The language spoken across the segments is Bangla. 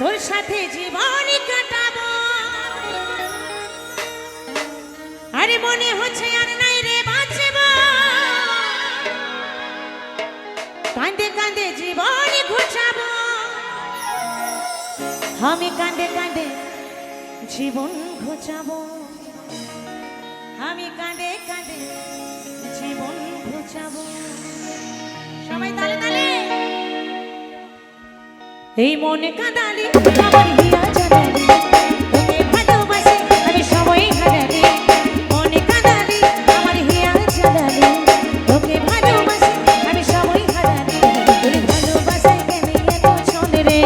তোর সাথে জীবন কাটাবো। আরে মনে হচ্ছে আর নাই রে বাঁচব। কাঁদে কাঁদে জীবন ঘুচাবো আমি কাঁদে কাঁদে জীবন ঘুচাবো আমি কাঁদে কান্দে এই মনে কাঁদালি আমার হিয়া জানালি তোকে ভালোবাসি, আমি সময় হারালি মনে কাঁদালি আমার হিয়া তোকে ভালোবাসি, আমি সময় হারালি তোর কেন এত চলে রে?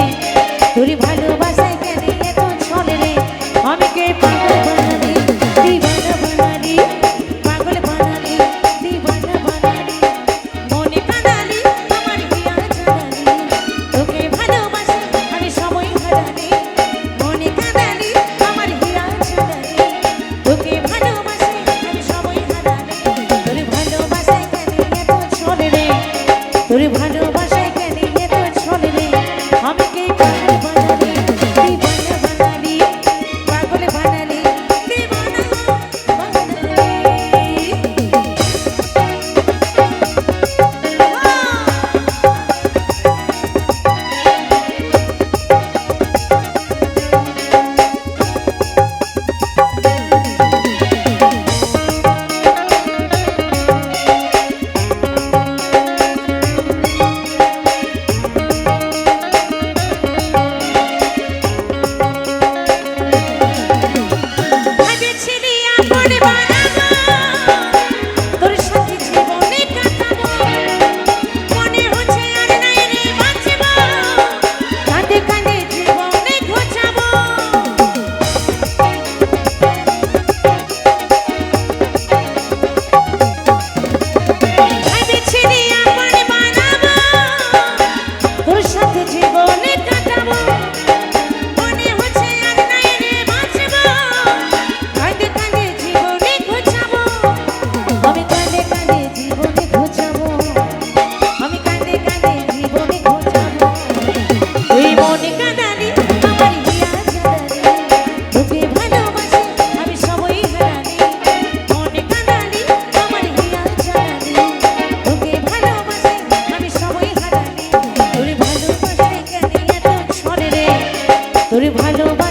তোর ভালোবাসা